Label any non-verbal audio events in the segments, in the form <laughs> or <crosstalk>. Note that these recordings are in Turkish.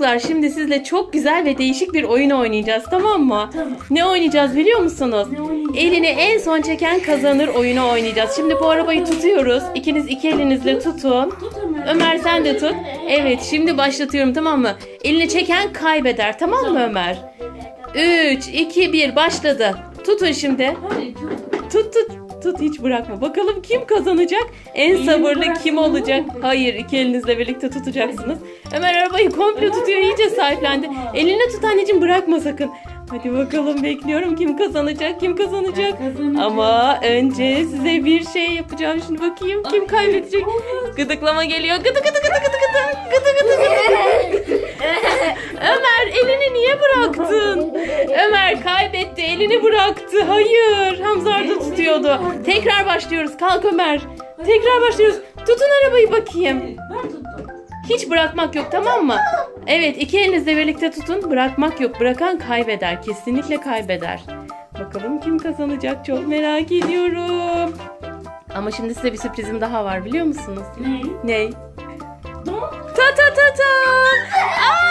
Çocuklar şimdi sizle çok güzel ve değişik bir oyun oynayacağız tamam mı? Tamam. Ne oynayacağız biliyor musunuz? Ne oynayacağız? Elini en son çeken kazanır oyunu oynayacağız. Şimdi bu arabayı tutuyoruz. İkiniz iki elinizle tutun. Tut Ömer. Sen de tut. Evet şimdi başlatıyorum tamam mı? Elini çeken kaybeder tamam mı. Ömer? 3, 2, 1 başladı. Tutun şimdi. Tut. Tut tut hiç bırakma. Bakalım kim kazanacak? En Elimi sabırlı kim olacak? Hayır iki elinizle birlikte tutacaksınız. Ömer arabayı komple tutuyor iyice sahiplendi. Elini tut anneciğim bırakma sakın. Hadi bakalım bekliyorum kim kazanacak kim kazanacak. Ama önce size bir şey yapacağım şimdi bakayım kim Ay, kaybedecek. Gıdıklama geliyor. Gıdı gıdı gıdı gıdı gıdı. Gıdı gıdı gıdı. Ömer elini niye bıraktın? Ömer kaybetti elini bıraktı. Hayır Hamza Arda tutuyordu. Tekrar başlıyoruz. Kalk Ömer. Tekrar başlıyoruz. Tutun arabayı bakayım. Ben tuttum. Hiç bırakmak yok tamam mı? Evet iki elinizle birlikte tutun. Bırakmak yok. Bırakan kaybeder. Kesinlikle kaybeder. Bakalım kim kazanacak çok merak ediyorum. Ama şimdi size bir sürprizim daha var biliyor musunuz? Ne? Ne? Don. Ta ta ta ta. Aa, <laughs>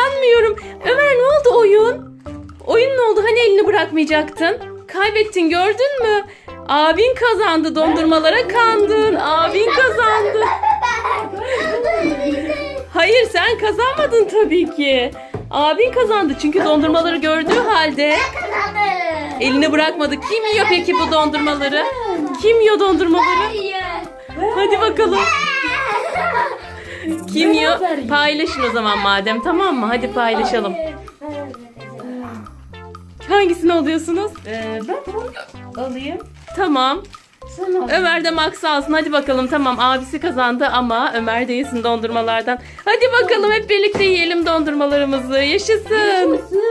İnanmıyorum. Ömer ne oldu oyun? Oyun ne oldu? Hani elini bırakmayacaktın? Kaybettin gördün mü? Abin kazandı dondurmalara kandın. Abin kazandı. Hayır sen kazanmadın tabii ki. Abin kazandı çünkü dondurmaları gördüğü halde elini bırakmadı. Kim yiyor peki bu dondurmaları? Kim yiyor dondurmaları? Hadi bakalım. Kim yiyor? Paylaşın o zaman madem tamam mı? Hadi paylaşalım. Hangisini alıyorsunuz? Ee, ben bunu alayım. Tamam. Sen al. Ömer de Max alsın. Hadi bakalım tamam abisi kazandı ama Ömer de yesin dondurmalardan. Hadi bakalım hep birlikte yiyelim dondurmalarımızı. Yaşasın. Yaşasın.